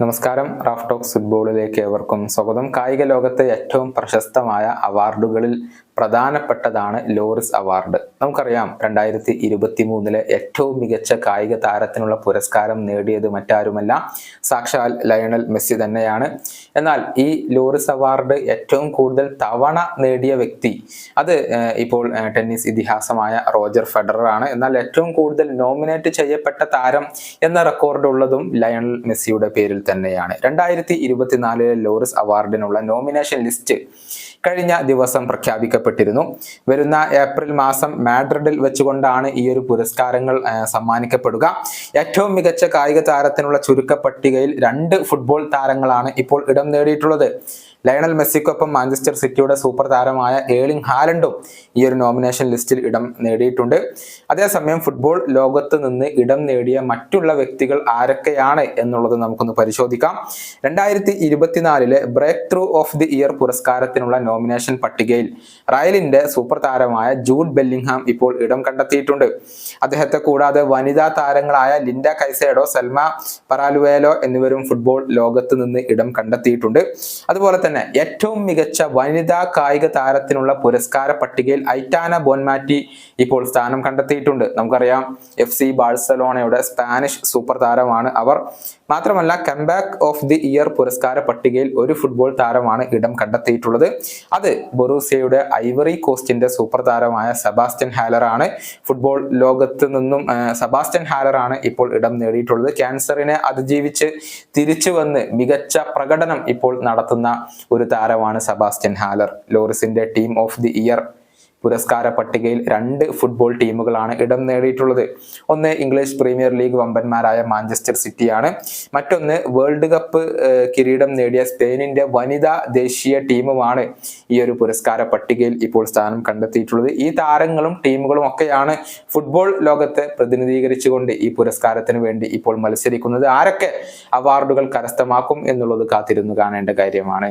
നമസ്കാരം. Raf talks ഫുട്ബോളിലേക്ക് ഏവർക്കും സ്വാഗതം. കായിക ലോകത്തെ ഏറ്റവും പ്രശസ്തമായ അവാർഡുകളിൽ പ്രധാനപ്പെട്ടതാണ് ലോറിസ് അവാർഡ്. നമുക്കറിയാം രണ്ടായിരത്തി ഇരുപത്തി മൂന്നിലെ ഏറ്റവും മികച്ച കായിക താരത്തിനുള്ള പുരസ്കാരം നേടിയത് മറ്റാരുമല്ല സാക്ഷാൽ ലയണൽ മെസ്സി തന്നെയാണ്. എന്നാൽ ഈ ലോറിസ് അവാർഡ് ഏറ്റവും കൂടുതൽ തവണ നേടിയ വ്യക്തി അത് ഇപ്പോൾ ടെന്നീസ് ഇതിഹാസമായ റോജർ ഫെഡറർ ആണ്. എന്നാൽ ഏറ്റവും കൂടുതൽ നോമിനേറ്റ് ചെയ്യപ്പെട്ട താരം എന്ന റെക്കോർഡ് ഉള്ളതും ലയണൽ മെസ്സിയുടെ പേരിൽ തന്നെയാണ്. രണ്ടായിരത്തി ഇരുപത്തിനാലിലെ ലോറിസ് അവാർഡിനുള്ള നോമിനേഷൻ ലിസ്റ്റ് കഴിഞ്ഞ ദിവസം പ്രഖ്യാപിക്കപ്പെട്ടിരുന്നു വരുന്ന ഏപ്രിൽ മാസം മാഡ്രിഡിൽ വെച്ചുകൊണ്ടാണ് ഈ ഒരു പുരസ്കാരങ്ങൾ സമ്മാനിക്കപ്പെടുക. ഏറ്റവും മികച്ച കായിക താരത്തിനുള്ള ചുരുക്കപ്പട്ടികയിൽ രണ്ട് ഫുട്ബോൾ താരങ്ങളാണ് ഇപ്പോൾ ഇടം നേടിയിട്ടുള്ളത്. ലയണൽ മെസ്സിക്കൊപ്പം മാഞ്ചസ്റ്റർ സിറ്റിയുടെ സൂപ്പർ താരമായ ഏളിംഗ് ഹാലൻഡും ഈ ഒരു നോമിനേഷൻ ലിസ്റ്റിൽ ഇടം നേടിയിട്ടുണ്ട്. അതേസമയം ഫുട്ബോൾ ലോകത്ത് നിന്ന് ഇടം നേടിയ മറ്റുള്ള വ്യക്തികൾ ആരൊക്കെയാണ് എന്നുള്ളത് നമുക്കൊന്ന് പരിശോധിക്കാം. രണ്ടായിരത്തി ഇരുപത്തിനാലിലെ break through of the year പുരസ്കാരത്തിനുള്ള നോമിനേഷൻ പട്ടികയിൽ റയലിന്റെ സൂപ്പർ താരമായ ജൂഡ് ബെല്ലിംഗ്ഹാം ഇപ്പോൾ ഇടം കണ്ടെത്തിയിട്ടുണ്ട്. അദ്ദേഹത്തെ കൂടാതെ വനിതാ താരങ്ങളായ ലിൻഡ കൈസേഡോ സൽമ പറാലുവേലോ എന്നിവരും ഫുട്ബോൾ ലോകത്ത് നിന്ന് ഇടം കണ്ടെത്തിയിട്ടുണ്ട്. അതുപോലെ ഏറ്റവും മികച്ച വനിതാ കായിക താരത്തിനുള്ള പുരസ്കാര പട്ടികയിൽ ഐറ്റാന ബോൻമാറ്റി ഇപ്പോൾ സ്ഥാനം കണ്ടെത്തിയിട്ടുണ്ട്. നമുക്കറിയാം എഫ് സി ബാഴ്സലോണയുടെ സ്പാനിഷ് സൂപ്പർ താരമാണ് അവർ. മാത്രമല്ല കംബാക്ക് ഓഫ് ദി ഇയർ പുരസ്കാര പട്ടികയിൽ ഒരു ഫുട്ബോൾ താരമാണ് ഇടം കണ്ടെത്തിയിട്ടുള്ളത്. അത് ബൊറൂസിയയുടെ ഐവറി കോസ്റ്റിന്റെ സൂപ്പർ താരമായ സെബാസ്റ്റ്യൻ ഹാലറാണ് ഫുട്ബോൾ ലോകത്ത് നിന്നും സെബാസ്റ്റ്യൻ ഹാലർ ആണ് ഇപ്പോൾ ഇടം നേടിയിട്ടുള്ളത്. ക്യാൻസറിനെ അതിജീവിച്ച് തിരിച്ചു വന്ന് മികച്ച പ്രകടനം ഇപ്പോൾ നടത്തുന്ന ഒരു താരമാണ് സബാസ്റ്റ്യൻ ഹാലർ. ലോറിസിന്റെ ടീം ഓഫ് ദി ഇയർ പുരസ്കാര പട്ടികയിൽ രണ്ട് ഫുട്ബോൾ ടീമുകളാണ് ഇടം നേടിയിട്ടുള്ളത്. ഒന്ന് ഇംഗ്ലീഷ് പ്രീമിയർ ലീഗ് വമ്പന്മാരായ മാഞ്ചസ്റ്റർ സിറ്റിയാണ്. മറ്റൊന്ന് വേൾഡ് കപ്പ് കിരീടം നേടിയ സ്പെയിനിന്റെ വനിതാ ദേശീയ ടീമുമാണ് ഈ ഒരു പുരസ്കാര പട്ടികയിൽ ഇപ്പോൾ സ്ഥാനം കണ്ടെത്തിയിട്ടുള്ളത്. ഈ താരങ്ങളും ടീമുകളും ഒക്കെയാണ് ഫുട്ബോൾ ലോകത്തെ പ്രതിനിധീകരിച്ചുകൊണ്ട് ഈ പുരസ്കാരത്തിന് വേണ്ടി ഇപ്പോൾ മത്സരിക്കുന്നത്. ആരൊക്കെ അവാർഡുകൾ കരസ്ഥമാക്കും എന്നുള്ളത് കാത്തിരുന്നു കാണേണ്ട കാര്യമാണ്.